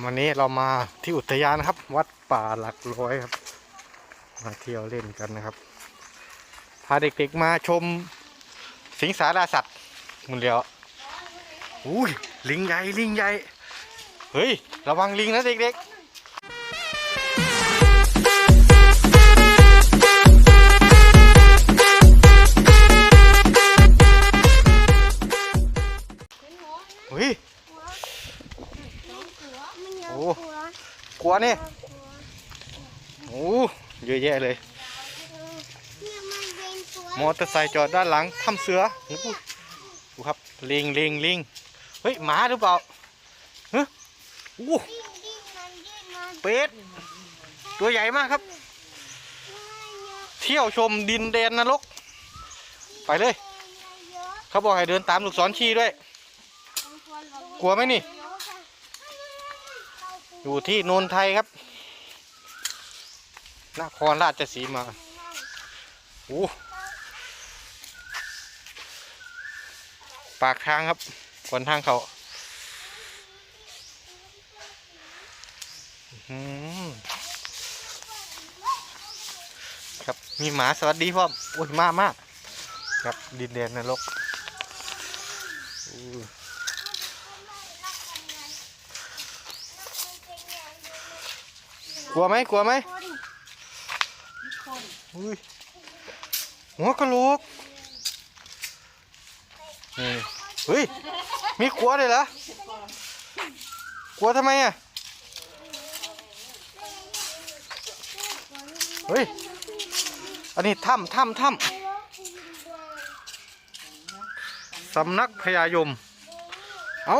วันนี้เรามาที่อุทยานครับ วัดป่าหลักร้อยครับ มาเที่ยวเล่นกันนะครับ พาเด็กๆมาชมสิงสาราสัตว์มุนเดียวอุ้ยลิงใหญ่ลิงใหญ่เฮ้ย ระวังลิงนะเด็กๆ กลัวนี่โอ้เยอะแยะเลย มอเตอร์ไซค์จอดด้านหลังทำเสือโอ้โหดูครับลิงลิงลิงเฮ้ยหมาหรือเปล่าเฮ้ยโอ้เป็ดตัวใหญ่มากครับ เที่ยวชมดินแดนนรก ไปเลย เขาบอกให้เดินตามลูกศรชี้ด้วย กลัวไหมนี่ อยู่ที่โนนไทยครับ นครราชสีมาโอ้ปากทางครับก่อนทางเขาอื้อหือครับมีหมาสวัสดีพ่อมโอ้ยมากมากครับดินแดนนรกอู้ กลัวไหมกลัวไหมอุ้ยหัวกะโหลกนี่เฮ้ย มีกลัวเลยเหรอกลัวทำไมอะ เฮ้ย อันนี้ถ้ำถ้ำถ้ำสำนักพญายม เอา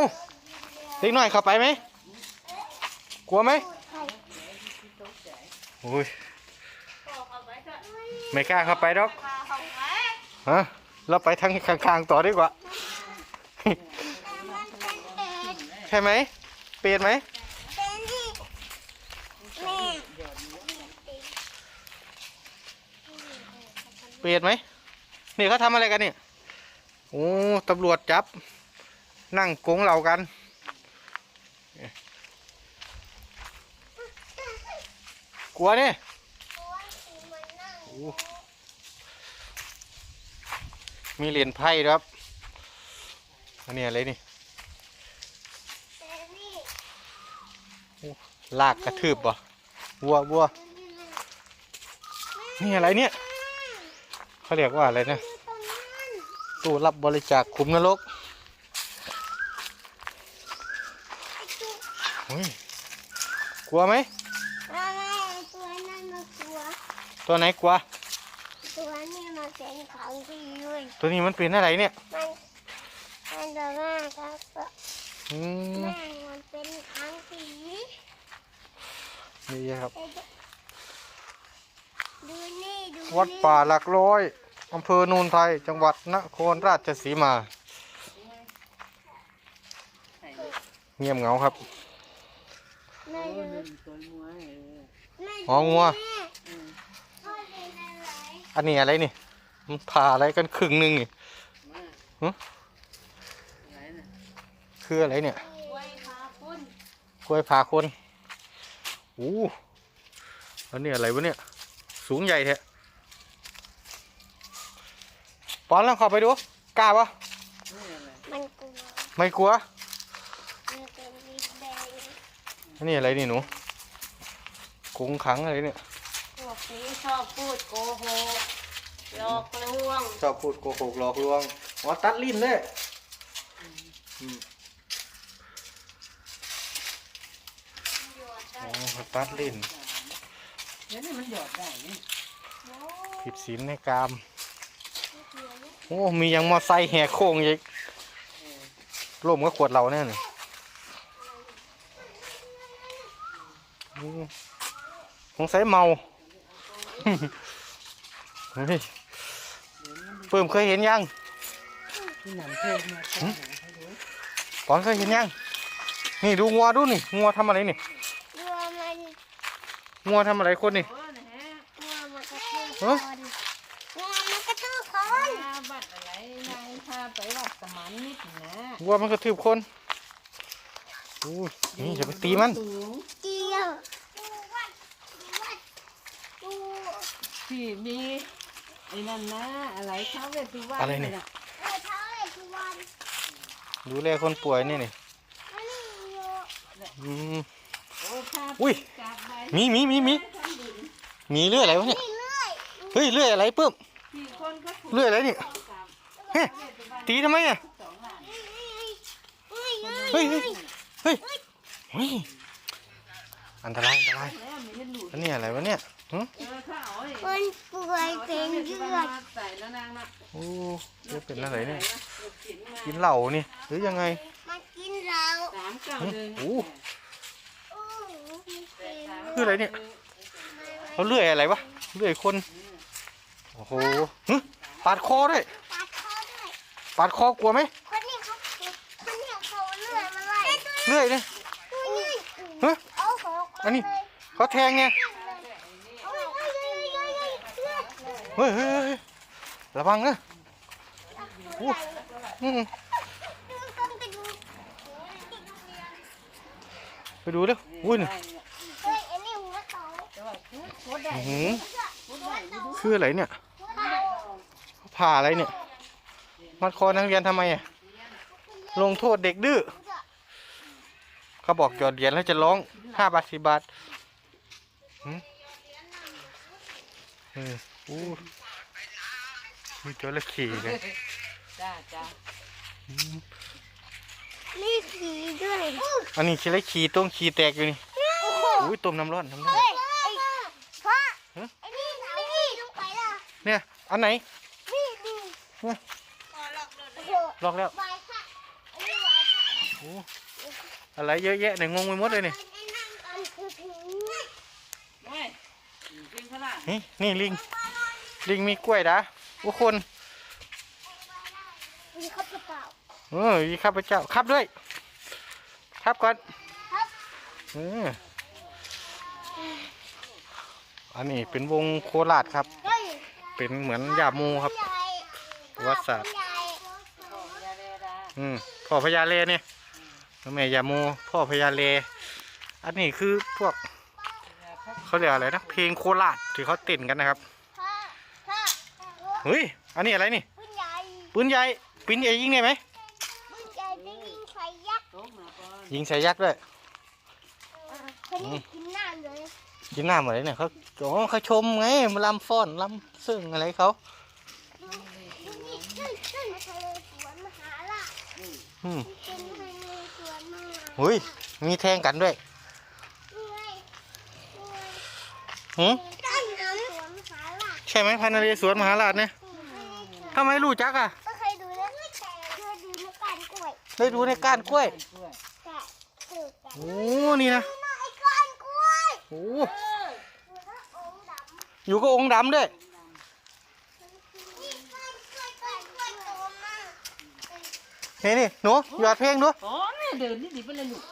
เด็กหน่อยเข้าไปไหม กลัวไหม โอ้ยไม่กล้าเข้าไปดอกฮะเราไปทางข้างๆต่อดีกว่า ใช่ไหมเปลี่ยนไหมเปลี่ยนไหมนี่เขาทำอะไรกันเนี่ยโอ้ตำรวจจับ นั่งโกงเรากัน ลัวเนี่ยโอ้มีเหรียญไพ่ด้วยครับอันนี้อะไรนี่ลากกระทืบบ่วัววัวนี่อะไรเนี่ยเขาเรียกว่าอะไรนะตู้รับบริจาคคุมนรกเฮ้ยกลัวไหม ตัวนั้นมากลัว ตัวไหนกลัว ตัวนี้มาเป็นของดีด้วยตัวนี้มันเป็นอะไรเนี่ย มันมันจะมากครับอืมแม่มันเป็นขังสีนี่ครับ ดูนี่ดูวัดป่าหลักร้อยอำเภอโนูนไทย จังหวัดนครราชสีมา เงียบเหงาครับ แม่ดูอ๋องัวแม่พ่อเป็น อะไรอันนี้อะไรนี่มันผ่าอะไรกันครึ่งหนึ่งนี่หึคืออะไรเนี่ยไว้พาคุณกล้วยผ่าคนโอ้อันนี้อะไรวะเนี่ย สูงใหญ่แท้ปอนลองเข้าไปดูกล้าปะมันกลัวไม่กลัวมันเป็นดินแดงอันนี้อะไรนี่หนูกรงขังอะไรเนี่ย พวกนี้ชอบพูดโกหกหลอกลวงชอบพูดโกหกหลอกลวงอ๋อตัดลิ้นเลยอืมอ๋อตัดลิ้นเดี๋ยวนี้มันหยอดได้นี่ผิดศีลในกาม โอ้ มียังมอไซค์แหกโค้งอีกร่มก็ขวดเราแน่นี่อืมสงสัยเมา เฮ้ยเพิ่มเคยเห็นยังที่หนำเพิ่มมาหืมปอนเคยเห็นยัง นี่ดูงัวดูนี่งัวทำอะไรนี่ดูมันงัวทำอะไรคนนี่โอ้นะฮะงัวมันกระทืบคเอ้อนงัวมันกระทืบคนพาบัตรอะไรนายพาไปวัดสมานนิดนะงัวมันกระทืบคนโอ้ยนี่จะไปตีมัน สูง เจียวดู ที่มีไอ้นั่นนะอะไรเขาเวทุวันอะไรเนี่ยน่ะเออเท้าเอกวันดูแลคนป่วยนี่นี่อันนี้อยู่อืม โอ้ภาพอุ้ย กลับไปมีมีมีมีมีเลื่อยอะไรวะเนี่ยนี่เลื่อยเฮ้ยเลื่อยอะไรปื้มที่คนเขาถูกเลื่อยอะไรนี่กลับเฮ้ยตีทำไมอะสองหลังเฮ้ยเฮ้ยเฮ้ยเฮ้ยเฮ้ยเฮ้ยอันตรายอันตรายแล้วมีให้หลุดอันนี้อะไรวะเนี่ย หึเออถ้าเอาไอ้คนป่วยเป็นเลือดใส่แล้วนางนะโอ้จะเป็นอะไรเนี่ยกินมากินเหล้านี่หรือยังไงมากินเราสามเก้าหนึ่งโอ้โอ้โหมีเป็นคืออะไรเนี่ยเขาเลื่อยอะไรวะเลื่อยคนโอ้โหหึปาดคอด้วยปาดคอด้วยปาดคอกลัวไหมคนนี้เขาคนนี้เขาเลื่อยมาเลยเลื่อยเนี่ยนี่ฮะเอาหอกมาอันนี้เลยเขาแทงไง เอาเลยเอาเลยเอาเลยเลือด เฮ้ยเฮ้ยเฮ้ยระวังนะอู้อืมดูกันไปดูไปดูเร็วอุ้ยนี่เฮ้ยอันนี้หัวเต่าอื้อหือหัวเต่าคืออะไรเนี่ยหัวเต่าผ่าอะไรเนี่ย มัดคอนักเรียนทำไมอะลงโทษเด็กดื้อเขาบอกหยอดเหรียญแล้วจะร้องห้าบาทสิบาทหืม เอออู้มีจระเข้เลยจ้าจ้านี่ขี่ด้วยอันนี้ชิไลขี่ต้งขี่แตกอยู่นี่โอ้โหอุ้ยต้มน้ำร้อนน้ำร้อนเฮ้ยไอ้พ่อฮะไอ้นี่ไอ้นี่ลงไปล่ะเนี่ยอันไหนนี่นี่เนี่ยโอ้โหลอกแล้ววายค่ะไอ้นี่วายค่ะโอ้อะไรเยอะแยะเนี่ยงงไปหมดเลยเนี่ยไอ้นั่นอันคือถึงเฮ้ยกินขนาดนี่นี่ลิง ลิงมีกล้วยดะทุกคนมีข้าวเปล่าเออมีข้าพเจ้าครับด้วย ครับก่อนครับเอออันนี้เป็นวงโคราชครับเฮ้ยเป็นเหมือนยาโมครับใหญ่วัดศาสตร์ใหญ่ยาเรดาอืมพ่อพญาเลเนี่ยแม่ยาโมพ่อพญาเล อันนี้คือพวกเขาเรียกอะไรนะ เพลงโคราชที่เขาเต้นกันนะครับพ่อพ่อ เฮ้ย อันนี้อะไรนี่ ปืนใหญ่ปืนใหญ่ ปืนใหญ่ยิงได้ไหมปืนใหญ่ได้ยิงไฟยักษ์โต๊ะมาก่อนยิงใส่ยักษ์ด้วยคนนี้กินหน้าเลย กินหน้าเหมือนเนี่ยเขาอ๋อเขาชมไงมาลำฟ้อนลำซึ่งอะไรเขาดูนี่ขึ้นขึ้นทะเลสวนมหาราชอืมเป็นทะเลสวนมหาราชหุยมีแทงกันด้วยนี่ไงนี่ไงหืม ต้นน้ำสวนมหารา ชใช่ไหมพันนเรศวรมหาราชเนี่ยทำไมรู้จักอะก็เคยดูแล้วแต่เคยดูในการกล้วยได้ดูในก้านกล้วยกล้วยแต่คือแต่โอ้นี่นะไอ้ก้านกล้วยโอ้ดูแล้วองค์ดำอยู่กับองค์ดำด้วยนี่ก้านกล้วยก้านกล้วยโตมากนี่นี่หนูหยอดเพลงดูอ๋อเนี่ยเดินนี่ดิไปเลยลูก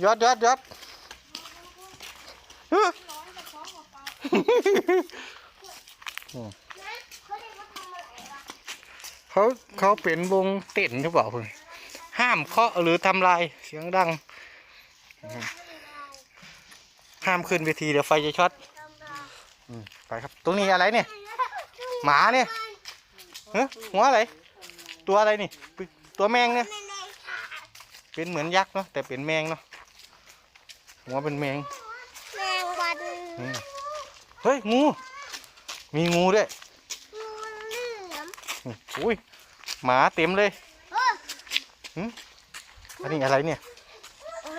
หยอดหยอดหยอด เปล่าๆนะเขาเรียกว่าทำอะไรวะเขาเขาเป็นวงเต้นหรือเปล่าเพิ่นห้ามเคาะหรือทำลายเสียงดัง ห้ามขึ้นเวทีเดี๋ยวไฟจะช็อตอืมไปครับ ตรงนี้อะไรเนี่ย หมาเนี่ยฮะหัวอะไร ตัวอะไรนี่เป็นตัวแมงเนี่ยไม่ได้ค่ะเป็นเหมือนยักษ์เนาะแต่เป็นแมงเนาะหัวเป็นแมง แมงวันอืมเฮ้ยงู มีงูด้วยงูเหลือมอืมอุ้ยหมาเต็มเลยเอออันนี้อะไรเนี่ยโอ้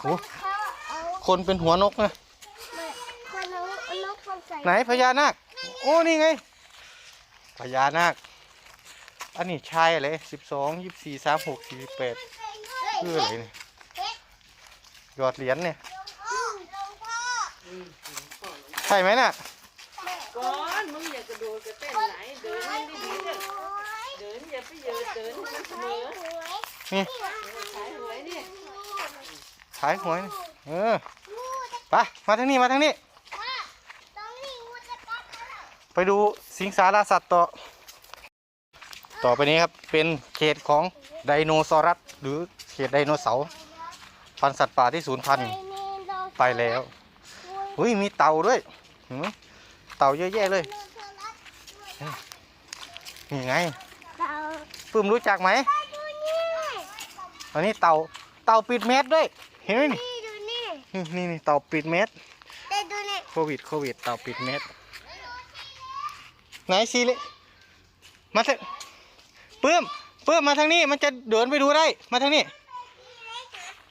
โหโอ้เขาเอาคนเป็นหัวนกนะคนเอาเอานกมาใส่ไหนพญานาคโอ้นี่ไงพญานาคอันนี้ชายอะไรสิบสองยี่สี่สามหกสี่แปดเฮ้ยคืออะไรเนี่ยหยอดเหรียญเนี่ยหลวงพ่อหลวงพ่อใช่ไหมน่ะก่อนมึงอย่ากระโดดกระเต้นไหนเดินให้ดีๆเด้อเดินอย่าไปเยอะเดินให้มันเสมอนี่ขายหวยเนี่ยขายหวยนี่เออไปมาทางนี้มาทางนี้ตรงนี้งูจะกัดเราไปดูสิงสาราสัตว์ต่อเอต่อไปนี้ครับเป็นเขตของไดโนเสารัสหรือเขตไดโนเสาร์พันธุ์สัตว์ป่าที่สูญพันธุ์ไปแล้วอุ้ยมีเต่าด้วย หือเต่าเยอะแยะเลยนี่ไงเต่าปื้มรู้จักไหมดูนี่อันนี้เต่าเต่าปิดเม็ดด้วย เห็นไหมนี่นี่ดูนี่นี่นี่นี่เต่าปิดเม็ดแต่ดูนี่โควิดโควิดเต่าปิดเม็ดไหนซีเลยมาเถอะปื้มปื้มมาทางนี้มันจะเดินไปดูได้มาทางนี้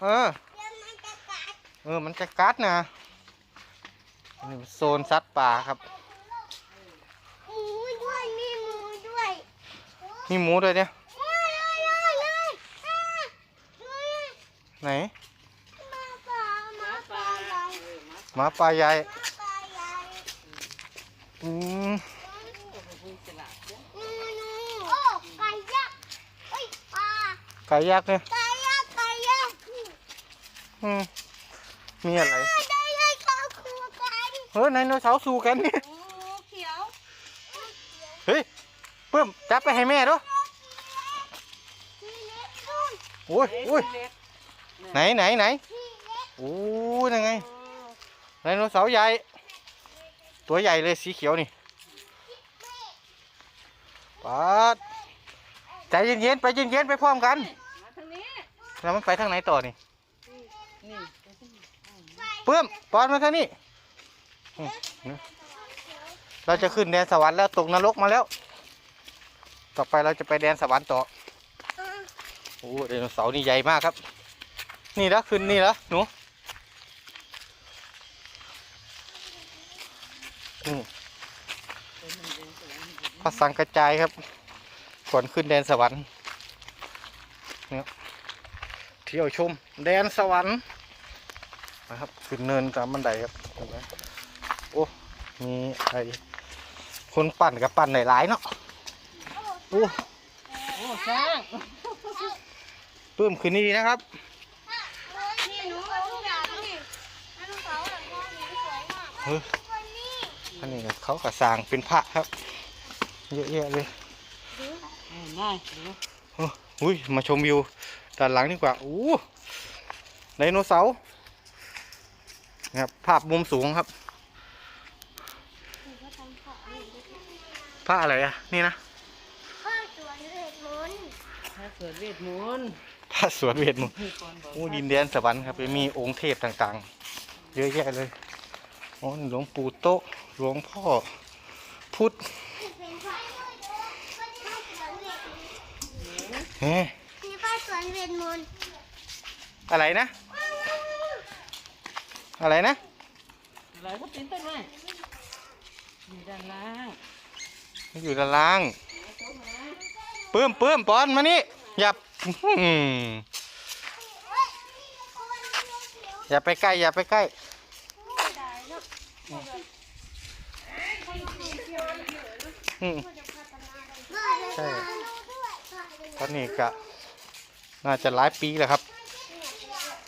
เออเดี๋ยวมันจะกัดเออมันจะกัดนะนี่ โซนสัตว์ป่าครับ หมูด้วยมีหมูด้วยมีหมูด้วยเนี่ยเลยเลยเลยอ่าเลยไหนมาป่ามาป่าใหญ่หมาป่าใหญ่มาป่าใหญ่อืมนูนูโอ้ไก่ยักษ์เอ้ยปลาไก่ยักษ์เนี่ยไก่ยักษ์ไก่ยักษ์อืมมีอะไร ได้เลยเขาคู่กัน เฮ้ยไดโนเสาร์สู้กันเนี่ยโอ้เขียวเฮ้ยปื้มจับไปให้แม่ด้วยทีเล็กนู่นโอ้ยโอ้ยไหนไหนไหนทีเล็กโอ้ยยังไงไดโนเสาร์ใหญ่ ตัวใหญ่เลยสีเขียวนี่ปัดใจเย็นๆไปเย็นๆไปพร้อมกันมาทางนี้แล้วมันไปทางไหนต่อนี่นี่เพิ่มปอนมาทางนี้อืมนี่ เราจะขึ้นแดนสวรรค์แล้วตกนรกมาแล้ว ต่อไปเราจะไปแดนสวรรค์ต่อโอ้ไดโนเสาร์นี่ใหญ่มากครับ นี่แล้วขึ้นนี่แล้วหนูพระสังกระจายครับก่อนขึ้นแดนสวรรค์เนี่ยเที่ยวชม แดนสวรรค์นะครับ ขึ้นเนินตามบันไดครับเห็นไหม มีอะไรคนปั่นกับปั่นหลายๆเนาะโอ้โอ้สร้างเพิ่มขึ้นนี่ดีนะครับนี่หนูเอาทุกอย่างนี่อันนู้นเขาแบบว่าหนูสวยมากเฮ้ยคนนี้อันนี้ก็เขากระสร้างเป็นพระครับ เยอะแยะเลยง่ายดูโอ้อุ้ยมาชมวิวด้านหลังดีกว่าอู้ไดโนเสาร์นะครับภาพมุมสูงครับ พระอะไรอะนี่นะข้าวสวนเวทมนต์ถ้าเกิดเวทมนต์พระสวนเวทมนต์มีคนบอกโอ้ดินแดนสวรรค์ครับมีองค์เทพต่างๆ เยอะแยะเลยโอ้นี่หลวงปู่โตะหลวงพ่อพุทธเป็นพระเป็นพระสวนเวทมนต์เฮ้มีพระสวนเวทมนต์อะไรนะ อะไรนะ อะไรก็ปีนต้นไม้อยู่ด้านล่าง อยู่ด้านล่างปื้มปื้มปอนมานี่อย่าอย่าไปใกล้อย่าไปใกล้ใช่ตอนนี้ก็น่าจะหลายปีแล้วครับ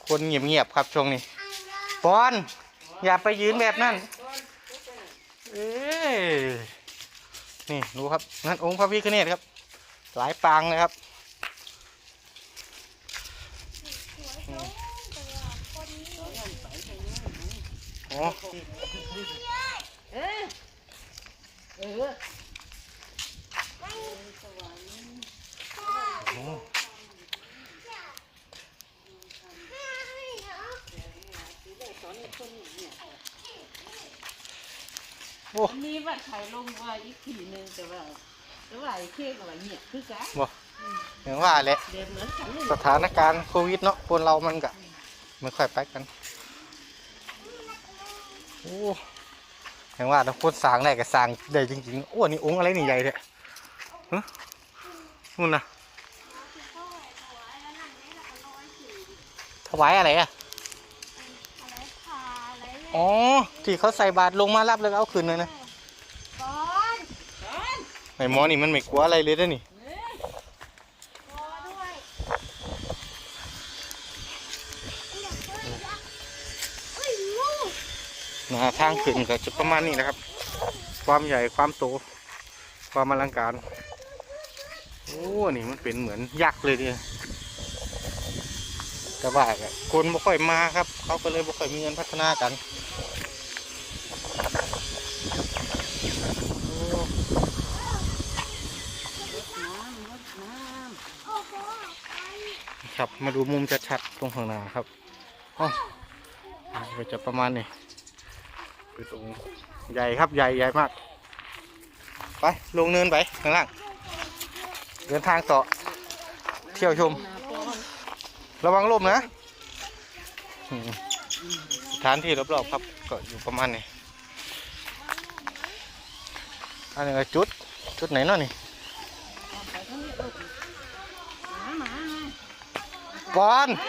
คนเงียบๆครับช่วงนี้ปอน อย่าไปยืนแบบนั้นเอ้ นี่ดูครับนั่นองค์พระพิฆเนศครับ หลายปางเลยครับอืมอ๋อ เออเออ โอ้โอ้ มี ว่าถ่ายลงว่าอีกทีหนึงแต่ว่าแต่ว่าไอ้เค้กอะไรเนี่ยคือกันอย่างว่าแหละ เด็ดเหมือนกันเลยสถานการณ์โควิดเนาะคนเรามันก็ไม่ค่อยไปกัน โอ้อย่างว่าถ้าคนสร้างได้ก็สร้างได้จริงๆ โอ้นี่องค์อะไรนี่ใหญ่เลยฮะนู่นนะถวายอะไรอะ อะไรขาอะไรเนี่ย อ๋อ ที่เขาใส่บาตรลงมารับแล้วก็เอาคืนเลยนะก้อนไอ้หมอนี่มันไม่กลัวอะไรเลยนะนี่คอด้วยอยากได้ยักษ์เอ้ยงูนะทางขึ้นก็จะประมาณนี้นะครับ ความใหญ่ความโต ความอลังการ โอ้โอ้นี่มันเป็นเหมือนยักษ์เลยเนี่ยแต่ว่าก็คนไม่ค่อยมาครับ เขาก็เลยไม่ค่อยมีเงินพัฒนากันโอ้ น้ำรดน้ำ โอ้โหไป ครับ มาดูมุมชัดๆตรงข้างหน้าครับอ๋อก็จะประมาณนี้คือตรงใหญ่ครับใหญ่ใหญ่มาก ไปลงเนินไปข้างล่าง เดินทางต่อ เที่ยวชม ระวังลมนะสถานที่รอบๆครับก็อยู่ประมาณนี้อันนี้ก็จุด จุดไหนเนาะนี่ ไปทางนี้ลูกหมาหมา บอล เฮ้ยหนูบอ กว่าหมา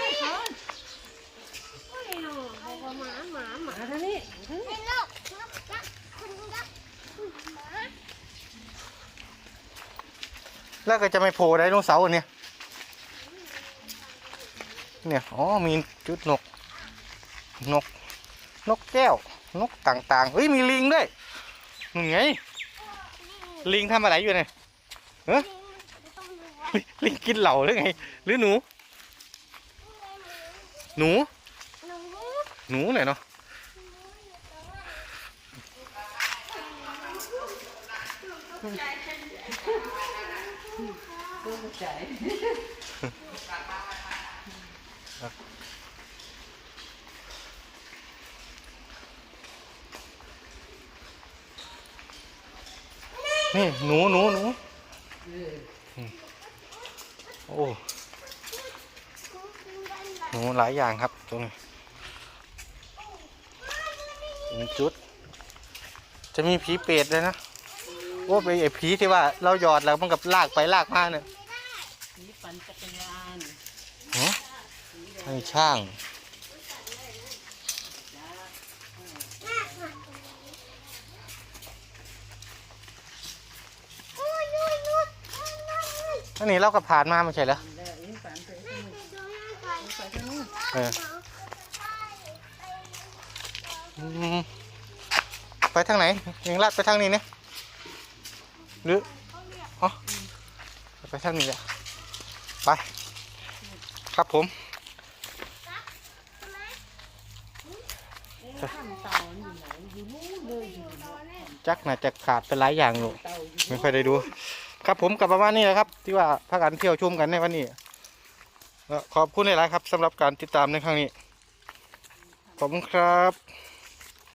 หมาหมามาทานี้ทางนี้ไอ้ลูกนับนับคุณนับหมาแล้วก็จะไม่โผล่ไดโนเสาร์อันเนี่ยเนี่ย อ๋อ มีจุดนก นก นกแก้ว นกต่างๆ เฮ้ย มีลิงด้วยนู่ไง ลิงทำอะไรอยู่เนี่ยต้อลิงกินเหล่าหรือไง หรือหนู หนูหนู หนูไหนอยเนาะลูกใจนี่หนูหนูหนูเออโอ้ หนูหลายอย่างครับตรงนี้จุด จะมีผีเปรตเลยนะโอ้ไปไอ้ผีที่ว่าเราหยอดแล้วมันกับลากไปลากมาเนี่ยนี่ปั่นจักรยานฮะให้ช่างนู่นนู่นอันนี้เราก็ผ่านมาไม่ใช่เหรอ เอออืมไปทางไหนยังลาดไปทางนี้เนี่ยหรืออ๋อไปทางนี้แหละไป ครับผมเอ๊ะข้ามเต่าอยู่ไหนอยู่นู้นเลยอยู่นู้นจักน่าจะขาดไปหลายอย่างอยู่เต่าอยู่ไม่ค่อยได้ดู ครับผมกลับประมาณนี้แหละครับ ที่ว่าพากันเที่ยวชมกันในวันนี้ก็ ขอบคุณหลายๆครับสำหรับการติดตามในครั้งนี้ ขอบคุณครับ